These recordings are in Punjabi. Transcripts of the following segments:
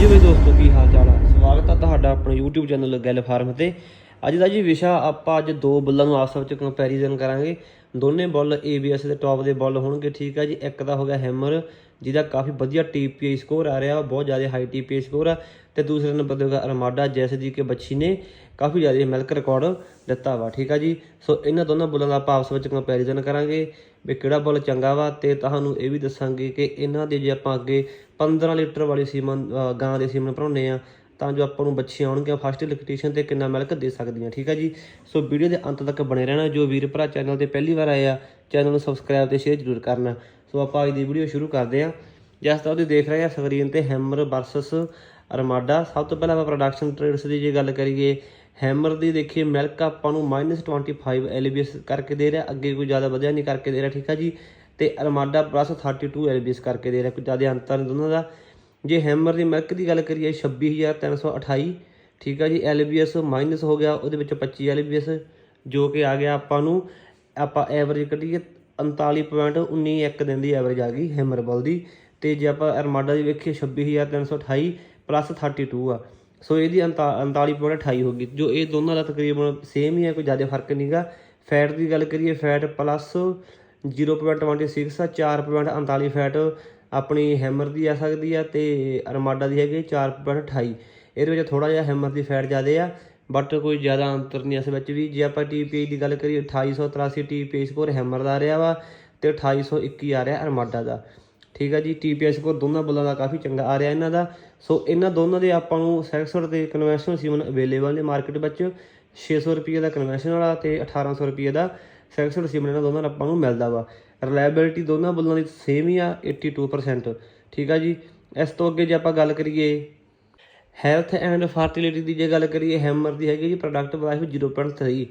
ਹਾਂਜੀ ਬਈ ਦੋਸਤੋ ਕੀ ਹਾਲ ਚਾਲ ਆ? ਸਵਾਗਤ ਆ ਤੁਹਾਡਾ ਆਪਣੇ YouTube ਚੈਨਲ ਗੱਲ ਫਾਰਮ ਤੇ। ਅੱਜ ਦਾ ਜੀ ਵਿਸ਼ਾ ਆਪਾਂ ਅੱਜ ਦੋ ਬੁੱਲਾਂ ਨੂੰ ਆਪਸ ਵਿੱਚ ਕੰਪੈਰੀਜ਼ਨ ਕਰਾਂਗੇ। ਦੋਨੇ ਬੁੱਲ ABS ਦੇ ਟੌਪ ਦੇ ਬੁੱਲ ਹੋਣਗੇ, ਠੀਕ ਆ ਜੀ। ਇੱਕ ਦਾ ਹੋ ਗਿਆ ਹੈਮਰ ਜਿਹਦਾ ਕਾਫੀ ਵਧੀਆ TPI ਸਕੋਰ ਆ ਰਿਹਾ ਵਾ ਬਹੁਤ ਜ਼ਿਆਦਾ ਹਾਈ TPI ਸਕੋਰ ਆ। ਤੇ ਦੂਸਰੇ ਨੰਬਰ ਤੇ ਹੋਗਾ ਅਰਮਾਡਾ ਜੈਸ ਦੀ ਕਿ ਬੱਚੀ ਨੇ ਕਾਫੀ ਜ਼ਿਆਦਾ ਮਿਲਕ ਰਿਕਾਰਡ ਦਿੱਤਾ ਵਾ, ਠੀਕ ਆ ਜੀ? ਸੋ ਇਹਨਾਂ ਦੋਨਾਂ ਬੁੱਲਾਂ ਦਾ ਆਪਾਂ ਆਪਸ ਵਿੱਚ ਕੰਪੈਰੀਜ਼ਨ ਕਰਾਂਗੇ ਵੀ ਕਿਹੜਾ ਬੁੱਲ ਚੰਗਾ ਵਾ ਤੇ ਤੁਹਾਨੂੰ ਇਹ ਵੀ ਦੱਸਾਂਗੇ ਕਿ ਇਹਨਾਂ ਦੇ ਜੇ ਆਪਾਂ ਅੱਗੇ 15 ਲੀਟਰ ਵਾਲੀ ਸੀਮਨ ਗਾਂ ਦੇ ਸੀਮਨ ਭਰਾਉਂਦੇ ਆ, ਤਾਂ ਜੋ ਆਪਾਂ ਨੂੰ ਬੱਚੀਆਂ ਆਉਣਗੀਆਂ ਫਸਟ ਇਲੈਕਟ੍ਰੀਸ਼ੀਅਨ ਤੇ ਕਿੰਨਾ ਮਿਲਕ ਦੇ ਸਕਦੀਆਂ, ਠੀਕ ਆ ਜੀ? ਸੋ ਵੀਡੀਓ ਦੇ ਅੰਤ ਤੱਕ ਬਣੇ ਰਹਿਣਾ, ਜੋ ਵੀਰ ਭਰਾ ਚੈਨਲ ਤੇ ਪਹਿਲੀ ਵਾਰ ਆਏ ਆ ਚੈਨਲ ਨੂੰ ਸਬਸਕ੍ਰਾਈਬ ਤੇ ਸ਼ੇਅਰ ਜ਼ਰੂਰ ਕਰਨਾ। ਸੋ ਆਪਾਂ ਅੱਜ ਦੀ ਵੀਡੀਓ ਸ਼ੁਰੂ ਕਰਦੇ ਹਾਂ। ਜਿਸ ਤਰ੍ਹਾਂ ਤੁਸੀਂ ਦੇਖ ਰਹੇ ਆ ਸਕਰੀਨ ਤੇ ਹੈਮਰ ਵਰਸਸ ਅਰਮਾਡਾ ਸਭ ਤੋਂ ਪਹਿਲਾਂ ਆਪਾਂ ਪ੍ਰੋਡਕਸ਼ਨ ਟ੍ਰੇਡਸ ਦੀ ਜੇ ਗੱਲ ਕਰੀਏ ਹੈਮਰ ਦੀ ਦੇਖੀਏ ਮਿਲਕ ਆਪਾਂ ਨੂੰ -25 ਐਲਬੀਐਸ ਕਰਕੇ ਦੇ ਰਿਹਾ। ਅੱਗੇ ਕੋਈ ਜ਼ਿਆਦਾ ਵਧਿਆ ਨਹੀਂ ਕਰਕੇ ਦੇ ਰਿਹਾ, ਠੀਕ ਆ ਜੀ? ਤੇ ਅਰਮਾਡਾ ਪਲੱਸ 32 ਐਲਬੀਐਸ ਕਰਕੇ ਦੇ ਰਿਹਾ, ਕੋਈ ਜ਼ਿਆਦਾ ਅੰਤਰ ਨਹੀਂ ਦੋਨਾਂ ਦਾ। ਜੇ ਹੈਮਰ ਦੀ ਮਿਲਕ ਦੀ ਗੱਲ ਕਰੀਏ 26328 ਠੀਕ ਆ ਜੀ? ਐਲਬੀਐਸ ਮਾਈਨਸ ਹੋ ਗਿਆ, ਉਹਦੇ ਵਿੱਚ 25 ਐਲਬੀਐਸ ਜੋ ਕਿ ਆ ਗਿਆ ਆਪਾਂ ਨੂੰ। ਆਪਾਂ ਐਵਰੇਜ ਕੱਢੀਏ 39.19 ਇੱਕ ਦਿਨ ਦੀ ਐਵਰੇਜ ਆ ਗਈ ਹੈਮਰਬਲ ਦੀ ਤੇ ਜੇ ਆਪਾਂ ਅਰਮਾਡਾ ਦੀ ਵੇਖੀਏ 26328 ਪਲੱਸ 32 ਆ। ਸੋ ਇਹਦੀ 39.28 ਹੋ ਗਈ। ਜੋ ਇਹ ਦੋਨਾਂ ਦਾ ਤਕਰੀਬਨ ਸੇਮ ਹੀ ਹੈ ਕੋਈ ਜ਼ਿਆਦਾ ਫ਼ਰਕ ਨਹੀਂਗਾ ਫੈਟ ਦੀ ਗੱਲ ਕਰੀਏ ਫੈਟ ਪਲੱਸ 0.26 ਆ 4.39 ਫੈਟ ਆਪਣੀ ਹੈਮਰ ਦੀ ਆ ਸਕਦੀ ਆ ਤੇ ਅਰਮਾਡਾ ਦੀ ਹੈਗੀ 4.28 ਇਹਦੇ ਵਿੱਚ ਥੋੜਾ ਜਿਹਾ ਹੈਮਰ ਦੀ ਫੈਟ ਜ਼ਿਆਦਾ ਆ। ਬਟ ਕੋਈ ਜ਼ਿਆਦਾ ਅੰਤਰ ਨਹੀਂ ਇਸ ਵਿੱਚ ਵੀ। ਜੇ ਆਪਾਂ TPI ਦੀ ਗੱਲ ਕਰੀਏ 2883 TPI ਸਕੋਰ ਹੈਮਰ ਦਾ ਆ ਰਿਹਾ ਵਾ ਤੇ 2821 ਆ ਰਿਹਾ ਅਰਮਾਡਾ ਦਾ। ਠੀਕ ਆ ਜੀ TPI ਸਕੋਰ ਦੋਨਾਂ ਬੁੱਲਾਂ ਦਾ ਕਾਫੀ ਚੰਗਾ ਆ ਰਿਹਾ ਇਹਨਾਂ ਦਾ। ਸੋ ਇਹਨਾਂ ਦੋਨਾਂ ਦੇ ਆਪਾਂ ਨੂੰ ਸੈਕਸਰ ਦੇ ਕਨਵੈਨਸ਼ਨਲ ਸੀਮਨ ਅਵੇਲੇਬਲ ਨੇ ਮਾਰਕੀਟ ਵਿੱਚ। 600 ਰੁਪਏ ਦਾ ਕਨਵੈਨਸ਼ਨਲ ਵਾਲਾ ਤੇ 1800 ਰੁਪਏ ਦਾ ਸੈਕਸਰ ਸੀਮਨ ਇਹਨਾਂ ਦੋਨਾਂ ਦਾ ਆਪਾਂ ਨੂੰ ਮਿਲਦਾ ਵਾ। ਰਿਲਾਇਬਿਲਟੀ ਦੋਨਾਂ ਬੁੱਲਾਂ ਦੀ ਸੇਮ ਹੀ ਆ 82% ਠੀਕ ਆ ਜੀ, ਇਸ ਤੋਂ ਅੱਗੇ ਜੇ ਆਪਾਂ ਗੱਲ ਕਰੀਏ ਹੈਲਥ ਐਂਡ ਫਰਟੀਲਿਟੀ ਦੀ ਜੇ ਗੱਲ ਕਰੀਏ, ਹੈਮਰ ਦੀ ਹੈਗੀ ਜੀ ਪ੍ਰੋਡਕਟ ਲਾਈਫ 0.3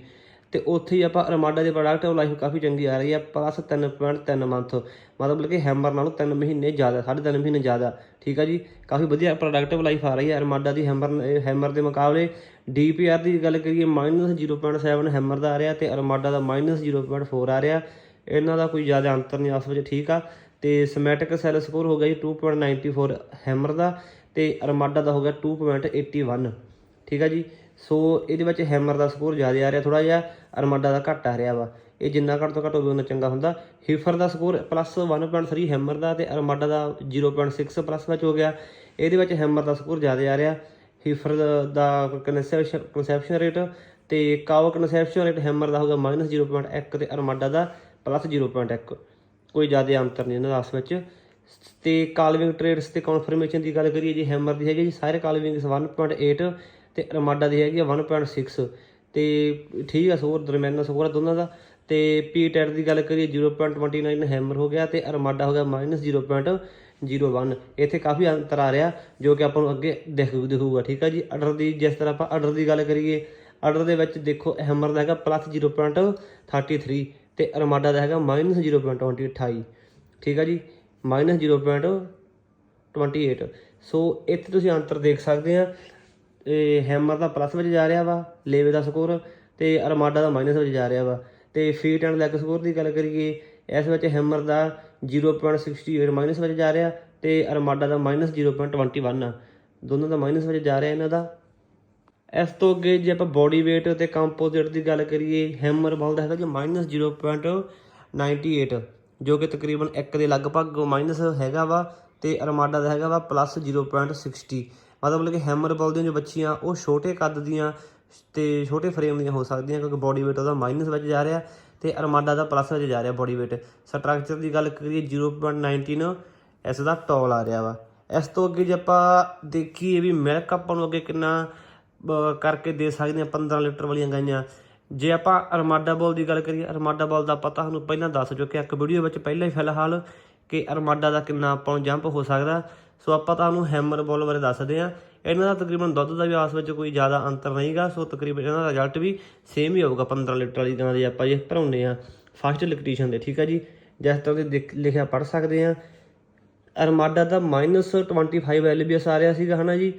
ਤੇ ਉੱਥੇ ਹੀ ਆਪਾਂ ਅਰਮਾਡਾ ਦੇ ਪ੍ਰੋਡਕਟ ਲਾਈਫ ਕਾਫੀ ਚੰਗੀ ਆ ਰਹੀ ਹੈ ਪਲੱਸ 3.3 ਮੰਥ ਮਤਲਬ ਕਿ ਹੈਮਰ ਨਾਲੋਂ 3 ਮਹੀਨੇ ਜ਼ਿਆਦਾ 3.5 ਮਹੀਨੇ ਜ਼ਿਆਦਾ। ਠੀਕ ਆ ਜੀ? ਕਾਫੀ ਵਧੀਆ ਪ੍ਰੋਡਕਟਿਵ ਲਾਈਫ ਆ ਰਹੀ ਹੈ ਅਰਮਾਡਾ ਦੀ ਹੈਮਰ ਹੈਮਰ ਦੇ ਮੁਕਾਬਲੇ। ਡੀਪੀਆਰ ਦੀ ਗੱਲ ਕਰੀਏ -0.7 ਹੈਮਰ ਦਾ ਆ ਰਿਹਾ ਤੇ ਅਰਮਾਡਾ ਦਾ -0.4 ਆ ਰਿਹਾ। ਇਹਨਾਂ ਦਾ ਕੋਈ ਜ਼ਿਆਦਾ ਅੰਤਰ ਨਹੀਂ ਆਪਸ ਵਿੱਚ ਠੀਕ ਆ। ਤੇ ਸਮੈਟਿਕ ਸੈਲ ਸਕੋਰ ਹੋ ਗਿਆ ਜੀ 2.94 ਹੈਮਰ ਦਾ। ਤੇ ਅਰਮਾਡਾ ਦਾ ਹੋ ਗਿਆ 2.81 ਠੀਕ ਆ ਜੀ? ਸੋ ਇਹਦੇ ਵਿੱਚ ਹੈਮਰ ਦਾ ਸਕੋਰ ਜ਼ਿਆਦਾ ਆ ਰਿਹਾ ਥੋੜਾ ਜਿਹਾ ਅਰਮਾਡਾ ਦਾ ਘੱਟ ਆ ਰਿਹਾ ਵਾ। ਇਹ ਜਿੰਨਾ ਘੱਟ ਤੋਂ ਘੱਟ ਹੋਵੇ, ਉਨਾ ਚੰਗਾ ਹੁੰਦਾ। ਹਿਫਰ ਦਾ ਸਕੋਰ ਪਲੱਸ 1.3 ਹੈਮਰ ਦਾ ਤੇ ਅਰਮਾਡਾ ਦਾ 0.6 ਪਲੱਸ ਵਿੱਚ ਹੋ ਗਿਆ। ਇਹਦੇ ਵਿੱਚ ਹੈਮਰ ਦਾ ਸਕੋਰ ਜ਼ਿਆਦਾ ਆ ਰਿਹਾ। ਹਿਫਰ ਦਾ ਕਨਸੈਪਸ਼ਨ ਕਨਸੈਪਸ਼ਨ ਰੇਟ ਤੇ ਕਾਵ ਕਨਸੈਪਸ਼ਨ ਰੇਟ ਹੈਮਰ ਦਾ ਹੋਗਾ -0.1 ਤੇ ਅਰਮਾਡਾ ਦਾ ਪਲੱਸ 0.1 ਕੋਈ ਜ਼ਿਆਦਾ ਅੰਤਰ ਨਹੀਂ ਇਹਨਾਂ ਦਾ ਆਪਸ ਵਿੱਚ। ਤੇ ਕਾਲਵਿੰਗ ਟ੍ਰੇਡਸ ਤੇ ਕਨਫਰਮੇਸ਼ਨ ਦੀ ਗੱਲ ਕਰੀਏ ਜੀ ਹੈਮਰ ਦੀ ਹੈਗੀ ਜੀ, ਸਾਰੇ ਕਾਲਵਿੰਗ 1.8 ਤੇ ਅਰਮਾਡਾ ਦੀ ਹੈਗੀ ਆ 1.6 ਤੇ ਠੀਕ ਆ ਸਕੋਰ ਦਰਮਿਆਨਾ ਸਕੋਰ ਆ ਦੋਨਾਂ ਦਾ। ਤੇ ਪੀ ਟੈਟ ਦੀ ਗੱਲ ਕਰੀਏ 0.29 ਹੈਮਰ ਹੋ ਗਿਆ ਤੇ ਅਰਮਾਡਾ ਹੋ ਗਿਆ -0.01 ਇੱਥੇ ਕਾਫੀ ਅੰਤਰ ਆ ਰਿਹਾ ਜੋ ਕਿ ਆਪਾਂ ਨੂੰ ਅੱਗੇ ਦਿਖ, ਦਿਖੂਗਾ, ਠੀਕ ਆ ਜੀ? ਆਰਡਰ ਦੀ, ਜਿਸ ਤਰ੍ਹਾਂ ਆਪਾਂ ਆਰਡਰ ਦੀ ਗੱਲ ਕਰੀਏ ਆਰਡਰ ਦੇ ਵਿੱਚ ਦੇਖੋ ਹੈਮਰ ਦਾ ਹੈਗਾ +0.33 ਤੇ ਅਰਮਾਡਾ ਦਾ ਹੈਗਾ -0.28 ਠੀਕ ਆ ਜੀ? -0.28 ਸੋ ਇੱਥੇ ਤੁਸੀਂ ਅੰਤਰ ਦੇਖ ਸਕਦੇ ਆ ਇਹ ਹੈਮਰ ਦਾ ਪਲੱਸ ਵਿੱਚ ਜਾ ਰਿਹਾ ਵਾ, ਲੇਵੇ ਦਾ ਸਕੋਰ ਤੇ ਅਰਮਾਡਾ ਦਾ ਮਾਈਨਸ ਵਿੱਚ ਜਾ ਰਿਹਾ ਵਾ। ਤੇ ਫੀਟ ਐਂਡ ਲੈਗ ਸਕੋਰ ਦੀ ਗੱਲ ਕਰੀਏ, ਇਸ ਵਿੱਚ ਹੈਮਰ ਦਾ 0.68 ਮਾਈਨਸ ਵਿੱਚ ਜਾ ਰਿਹਾ ਤੇ ਅਰਮਾਡਾ ਦਾ ਮਾਈਨਸ -0.21 ਆ ਦੋਨੋਂ ਦਾ ਮਾਈਨਸ ਵਿੱਚ ਜਾ ਰਿਹਾ ਇਹਨਾਂ ਦਾ। ਇਸ ਤੋਂ ਅੱਗੇ ਜੇ ਆਪਾਂ ਬੋਡੀ weight ਤੇ ਕੰਪੋਜ਼ਿਟ ਦੀ ਗੱਲ ਕਰੀਏ ਹੈਮਰ ਬਲ ਦਾ ਹੈਗਾ ਜੀ -0.98 ਜੋ ਕਿ ਤਕਰੀਬਨ 1 ਦੇ ਲਗਭਗ ਮਾਈਨਸ ਹੈਗਾ ਵਾ ਤੇ ਅਰਮਾਡਾ ਦਾ ਹੈਗਾ ਵਾ ਪਲੱਸ 0.60 ਮਤਲਬ ਕਿ ਹੈਮਰ ਬਲ ਦੀਆਂ ਜੋ ਬੱਚੀਆਂ, ਉਹ ਛੋਟੇ ਕੱਦ ਦੀਆਂ ਤੇ ਛੋਟੇ ਫਰੇਮ ਦੀਆਂ ਹੋ ਸਕਦੀਆਂ ਕਿਉਂਕਿ ਬੋਡੀ weight ਉਹਦਾ ਮਾਈਨਸ ਵਿੱਚ ਜਾ ਰਿਹਾ ਤੇ ਅਰਮਾਡਾ ਦਾ ਪਲੱਸ ਵਿੱਚ ਜਾ ਰਿਹਾ ਬੋਡੀ weight ਸਟਰਕਚਰ ਦੀ ਗੱਲ ਕਰੀਏ 0.19 ਇਸ ਦਾ ਟੌਲ ਆ ਰਿਹਾ ਵਾ। ਇਸ ਤੋਂ ਅੱਗੇ ਜੇ ਆਪਾਂ ਦੇਖੀਏ ਵੀ ਮਿਲਕ ਆਪਾਂ ਨੂੰ ਅੱਗੇ ਕਿੰਨਾ, ਅਹ, ਕਰਕੇ ਦੇ ਸਕਦੇ ਆ 15 ਲੀਟਰ ਵਾਲੀਆਂ ਗਾਈਆਂ। ਜੇ ਆਪਾਂ ਅਰਮਾਡਾ ਬੋਲ ਦੀ ਗੱਲ ਕਰੀਏ, ਅਰਮਾਡਾ ਬੋਲ ਦਾ ਆਪਾਂ ਤੁਹਾਨੂੰ ਪਹਿਲਾਂ ਦੱਸ ਚੁੱਕੇ ਇੱਕ ਵੀਡੀਓ ਵਿੱਚ ਪਹਿਲਾਂ ਹੀ ਫਿਲਹਾਲ ਕਿ ਅਰਮਾਡਾ ਦਾ ਕਿੰਨਾ ਆਪਾਂ ਨੂੰ ਜੰਪ ਹੋ ਸਕਦਾ। ਸੋ ਆਪਾਂ ਤੁਹਾਨੂੰ ਹੈਮਰ ਬੋਲ ਬਾਰੇ ਦੱਸਦੇ ਆ ਇਹਨਾਂ ਦਾ ਤਕਰੀਬਨ ਦੁੱਧ ਦਾ ਵੀ ਆਸ ਵਿੱਚ ਕੋਈ ਜ਼ਿਆਦਾ ਅੰਤਰ ਨਹੀਂਗਾ, ਸੋ ਤਕਰੀਬਨ ਇਹਨਾਂ ਦਾ ਰਿਜ਼ਲਟ ਵੀ ਸੇਮ ਹੀ ਹੋਊਗਾ 15 ਲੀਟਰ ਵਾਲੀ ਗਾਂ ਦੀ ਆਪਾਂ ਜੇ ਭਰਾਉਂਦੇ ਆ ਫਸਟ ਇਲੈਕਟ੍ਰੀਸ਼ੀਅਨ ਦੇ, ਠੀਕ ਆ ਜੀ? ਜਿਸ ਤਰ੍ਹਾਂ ਦੇ ਲਿਖਿਆ ਪੜ ਸਕਦੇ ਆ ਅਰਮਾਡਾ ਦਾ -25 ਐਲਬੀਐਸ ਆ ਰਿਹਾ ਸੀਗਾ, ਹਨਾ ਜੀ?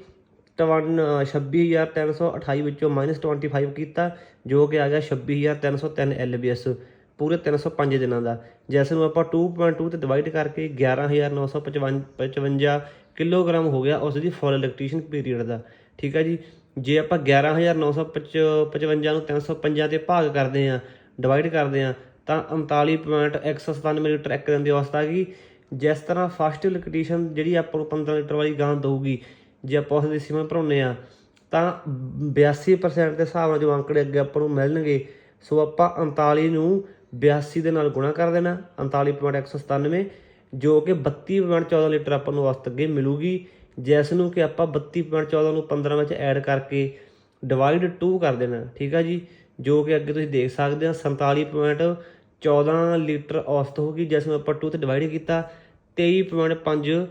26328 ਵਿੱਚੋਂ -25 ਕੀਤਾ, ਜੋ ਕਿ ਆ ਗਿਆ 26303 ਐਲਬੀਐਸ ਪੂਰੇ 305 ਦਿਨਾਂ ਦਾ। ਜਿਸ ਨੂੰ ਆਪਾਂ 2.2 ਤੇ ਡਿਵਾਈਡ ਕਰਕੇ 11955 ਕਿਲੋਗ੍ਰਾਮ ਹੋ ਗਿਆ ਉਸ ਦੀ ਫੁੱਲ ਇਲੈਕਟ੍ਰੀਸ਼ੀਅਨ ਪੀਰੀਅਡ ਦਾ। ਠੀਕ ਹੈ ਜੀ? ਜੇ ਆਪਾਂ 11955 ਨੂੰ 305 ਤੇ ਭਾਗ ਕਰਦੇ ਆ ਡਿਵਾਈਡ ਕਰਦੇ ਆ ਤਾਂ 39.197 ਲੀਟਰ ਇੱਕ ਦਿਨ ਦੀ ਅਵਸਥਾ ਗਈ। ਜਿਸ ਤਰ੍ਹਾਂ ਫਸਟ ਇਲੈਕਟ੍ਰੀਸ਼ੀਅਨ ਜਿਹੜੀ ਆਪਾਂ ਨੂੰ 15 ਲੀਟਰ ਵਾਲੀ ਗਾਂ ਦਊਗੀ ਜੇ ਆਪਾਂ ਉਸ ਦੀ ਸੀਮਾ ਭਰਾਉਂਦੇ ਆ, ਤਾਂ 82% ਦੇ ਹਿਸਾਬ ਨਾਲ ਜੋ ਅੰਕੜੇ ਅੱਗੇ ਆਪਾਂ ਨੂੰ ਮਿਲਣਗੇ, ਸੋ ਆਪਾਂ 39 ਨੂੰ 82 ਦੇ ਨਾਲ ਗੁਣਾ ਕਰ ਦੇਣਾ 39.197 ਜੋ ਕਿ 32.14 ਲੀਟਰ ਆਪਾਂ ਨੂੰ ਔਸਤ ਅੱਗੇ ਮਿਲੂਗੀ, ਜਿਸ ਨੂੰ ਕਿ ਆਪਾਂ 32.14 ਨੂੰ 15 ਵਿੱਚ ਐਡ ਕਰਕੇ ਡਿਵਾਈਡ 2 ਕਰ ਦੇਣਾ, ਠੀਕ ਆ ਜੀ? ਜੋ ਕਿ ਅੱਗੇ ਤੁਸੀਂ ਦੇਖ ਸਕਦੇ ਹੋ 47.14 ਲੀਟਰ ਔਸਤ ਹੋਗੀ ਜਿਸ ਨੂੰ ਆਪਾਂ 2 ਤੇ ਡਿਵਾਈਡ ਕੀਤਾ 23.5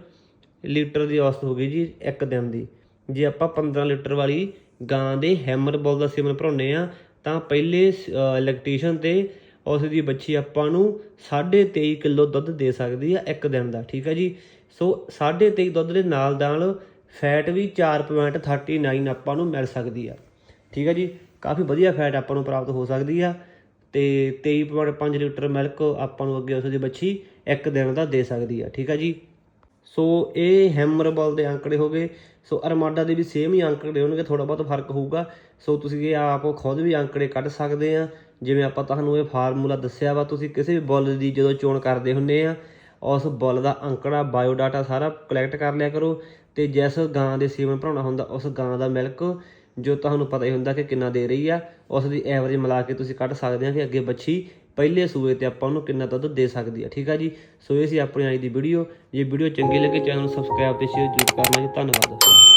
ਲੀਟਰ ਦੀ ਔਸਤ ਹੋ ਗਈ ਜੀ ਇੱਕ ਦਿਨ ਦੀ। ਜੇ ਆਪਾਂ 15 ਲੀਟਰ ਵਾਲੀ ਗਾਂ ਦੇ ਹੈਮਰ ਬੋਲ ਦਾ ਸੀਮਨ ਭਰਾਉਂਦੇ ਆ, ਤਾਂ ਪਹਿਲੇ ਇਲੈਕਟ੍ਰੀਸ਼ੀਅਨ ਤੇ ਉਸ ਦੀ ਬੱਚੀ ਆਪਾਂ ਨੂੰ 23.5 ਕਿਲੋ ਦੁੱਧ ਦੇ ਸਕਦੀ ਆ ਇੱਕ ਦਿਨ ਦਾ, ਠੀਕ ਆ ਜੀ? ਸੋ 23.5 ਦੁੱਧ ਦੇ ਨਾਲ ਨਾਲ ਫੈਟ ਵੀ 4.39 ਆਪਾਂ ਨੂੰ ਮਿਲ ਸਕਦੀ ਆ, ਠੀਕ ਆ ਜੀ? ਕਾਫੀ ਵਧੀਆ ਫੈਟ ਆਪਾਂ ਨੂੰ ਪ੍ਰਾਪਤ ਹੋ ਸਕਦੀ ਆ ਤੇ 23.5 ਲੀਟਰ ਮਿਲਕ ਆਪਾਂ ਨੂੰ ਅੱਗੇ ਉਸ ਦੀ ਬੱਚੀ ਇੱਕ ਦਿਨ ਦਾ ਦੇ ਸਕਦੀ ਆ, ਠੀਕ ਆ ਜੀ? ਸੋ ਇਹ ਹੈਮਰਬਲ ਦੇ ਅੰਕੜੇ ਹੋ ਗਏ। ਸੋ ਅਰਮਾਡਾ ਦੇ ਵੀ ਸੇਮ ਹੀ ਅੰਕੜੇ ਹੋਣਗੇ ਥੋੜਾ ਬਹੁਤ ਫ਼ਰਕ ਹੋਊਗਾ। ਸੋ ਤੁਸੀਂ ਇਹ ਆਪ ਖੁਦ ਵੀ ਅੰਕੜੇ ਕੱਢ ਸਕਦੇ ਆ। ਜਿਵੇਂ ਆਪਾਂ ਤੁਹਾਨੂੰ ਇਹ ਫਾਰਮੂਲਾ ਦੱਸਿਆ ਵਾ, ਤੁਸੀਂ ਕਿਸੇ ਵੀ ਬੁੱਲ ਦੀ ਜਦੋਂ ਚੋਣ ਕਰਦੇ ਹੁੰਨੇ ਆ, ਉਸ ਬੁੱਲ ਦਾ ਅੰਕੜਾ ਬਾਇਓਡਾਟਾ ਸਾਰਾ ਕਲੈਕਟ ਕਰ ਲਿਆ ਕਰੋ ਤੇ ਜਿਸ ਗਾਂ ਦੇ ਸੀਮਨ ਭਰਾਉਣਾ ਹੁੰਦਾ, ਉਸ ਗਾਂ ਦਾ ਮਿਲਕ ਜੋ ਤੁਹਾਨੂੰ ਪਤਾ ਹੀ ਹੁੰਦਾ ਕਿ ਕਿੰਨਾ ਦੇ ਰਹੀ ਆ, ਉਸ ਦੀ ਐਵਰੇਜ ਮਿਲਾ ਕੇ ਤੁਸੀਂ ਕੱਢ ਸਕਦੇ ਆ ਕਿ ਅੱਗੇ ਬੱਚੀ ਪਹਿਲੇ ਸੂਏ ਤੇ ਆਪਾਂ ਉਹਨੂੰ ਕਿੰਨਾ ਦੁੱਧ ਦੇ ਸਕਦੀ ਹੈ ਠੀਕ ਆ ਜੀ? ਸੋ ਇਹ ਸੀ ਆਪਣੀ ਅੱਜ ਦੀ ਵੀਡੀਓ ਜੇ ਵੀਡੀਓ ਚੰਗੀ ਲੱਗੇ, ਚੈਨਲ ਨੂੰ ਸਬਸਕ੍ਰਾਈਬ ਤੇ ਸ਼ੇਅਰ ਜ਼ਰੂਰ ਕਰਨਾ ਜੀ। ਧੰਨਵਾਦ।